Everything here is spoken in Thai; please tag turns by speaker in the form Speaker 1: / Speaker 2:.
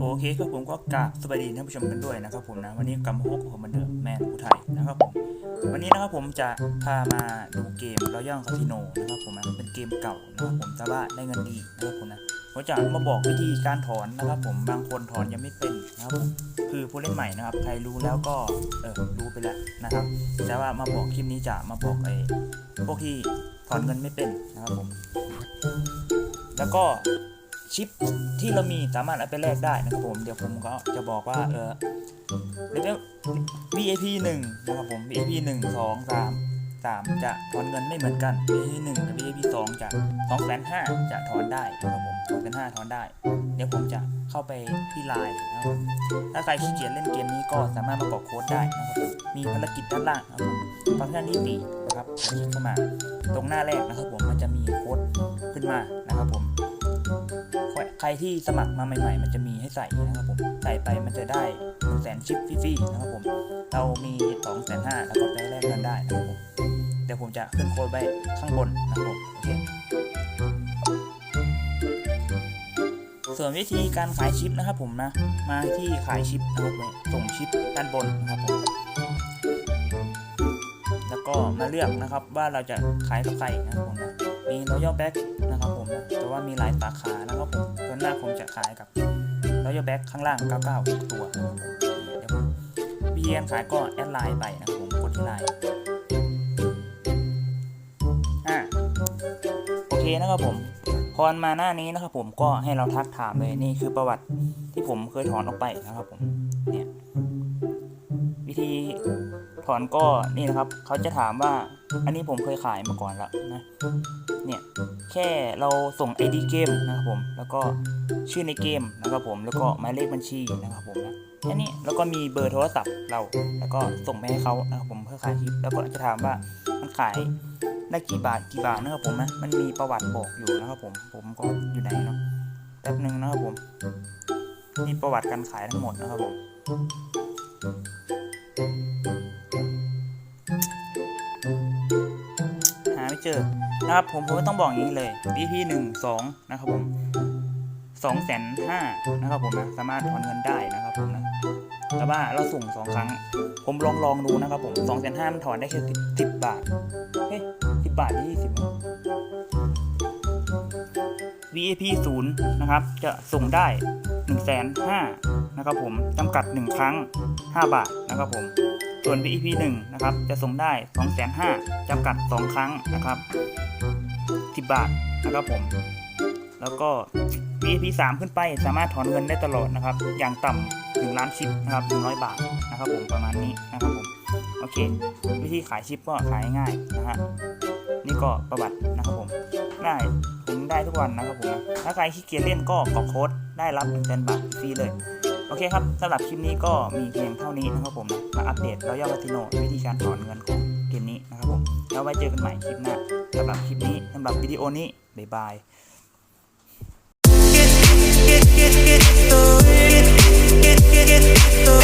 Speaker 1: โอเคครับผมก็กราบสวัสดีท่านผู้ชมกันด้วยนะครับผมนะวันนี้กำพกผมมือนเดิมแมนผู้ไทยนะครับผมวันนี้นะครับผมจะพามาดูเกมรอย่องคาสิโนนะครับผมนะเป็นเกมเก่านะครับผมแต่ว่าได้เงินดีนะครับผมนะผมจะมาบอกวิธีการถอนนะครับ ผมบางคนถอนยังไม่เป็นนะครับผมคือผู้เล่นใหม่นะครับใครรู้แล้วก็เออรู้ไปแล้วนะครับ แต่ว่ามาบอกคลิปนี้จะมาบอกไอ้พวกที่ถอนเงินไม่เป็นนะครับผมแล้วก็ ชิปที่เรามีสามารถเอาไปแลกได้นะครับผมเดี๋ยวผมก็จะบอกว่าเออเลเวล VIP 1นะครับผม VIP 1 2 3 3 จะถอนเงินไม่เหมือนกัน VIP 1กับ VIP 2 จะ2 5 0 0จะถอนได้นะครับผม2 5 0 0ถอนได้ เดี๋ยวผมจะเข้าไปที่ไลน์นะครับถ้าใครขี้เกียจเล่นเกมนี้ก็สามารถมากรอกโค้ดได้นะครับผมมีภารกิจด้านล่างนะครับผมฟังก์ชันที่สี่นะครับคลิกเข้ามา ตรงหน้าแรกนะครับผมมันจะมีโค้ดขึ้นมานะครับผม รที่สมัครมาใหม่ ๆ มันจะมีให้ใส่นะครับผมใส่ไปมันจะได้1นึ่งแสนชิปฟรีๆนะครับผมเรามี2องแสนห้าแล้วก็ไปแลกเงินได้นะครับผมเดี๋ยวผมจะขึ้นโค้ดไว้ข้างบนนะครับผมโอเคส่วนวิธีการขายชิปนะครับผมนะ มาที่ขายชิปนะครับผมส่งชิปด้านบนนะครับผมแล้วก็มาเลือกนะครับว่าเราจะขายกับใครนะครับผมนะ มี Royal Back นะครับผมนะแต่ว่ามีหลายสาขานะครับผมส่วนมาผมจะขายกับ Royal Back ข้างล่าง 99 ตัวนะครับเดี๋ยวผมวิธีการขายก็แอดไลน์ไปนะครับผมกดที่ไลน์อ่าโอเคนะครับผมพอมาหน้านี้นะครับผมก็ให้เราทักถามเลยนี่คือประวัติที่ผมเคยถอนออกไปนะครับผมเนี่ยวิธี ถอนก็นี่นะครับเขาจะถามว่าอันนี้ผมเคยขายมาก่อนแล้วนะเนี่ยแค่เราส่ง ID เกมนะครับผมแล้วก็ชื่อในเกมนะครับผมแล้วก็หมายเลขบัญชีนะครับผมนะแค่นี้แล้วก็มีเบอร์โทรศัพท์เรา แล้วก็ส่งไปให้เขานะครับผมเพื่อขายคลิปแล้วก็จะถามว่ามันขายได้กี่บาทกี่บาทนะครับผมนะมันมีประวัติบอกอยู่นะครับผมผมก็อยู่ไหนเนาะแป๊บหนึ่งนะครับผมนี่ประวัติการขายทั้งหมดนะครับผม หาไม่เจอนะครับผมผมก็ต้องบอกอย่างนี้เลย BP หนึ่งสองนะครับผมสองแสนห้านะครับผมนะสามารถถอนเงินได้นะครับผมนะแต่ว่าเราส่งสองครั้ง ผมลองลองดูนะครับผมสองแสนห้ามันถอนได้แค่สิบบาทเฮ้ยสิบบาทที่ยี่สิบ VIP ศูนย์นะครับ จะส่งได้1นึ่งแสนห้านะครับผมจำกัด 1 ครั้ง 5 บาทนะครับผม ส่วน VIP 1นะครับ จะส่งได้2องแสนห้าจำกัด 2 ครั้งนะครับ 10 บาทนะครับผม แล้วก็ VIP 3 ขึ้นไปสามารถถอนเงินได้ตลอดนะครับ อย่างต่ำถึงล้านชิปนะครับ100 บาทนะครับผมประมาณนี้นะครับผม โอเค วิธีขายชิปก็ขายง่ายนะฮะ นี่ก็ประวัตินะครับผมได้ผมได้ทุกวันนะครับผม ถ้าใครขี้เกียจเล่นก็กรอกโค้ดได้รับ1 0 0 0 0บาทฟรีเลย โอเคครับสำหรับคลิปนี้ก็มีเพียงเท่านี้นะครับผมมาอัปเดตแล้วย่อวัติโนวิธีการถอนเงินของเกมนี้นะครับผมแล้วไว้เจอกันใหม่คลิปหน้าสำหรับคลิปนี้สำหรับวิดีโอนี้บ๊ายบาย get get get get get get get get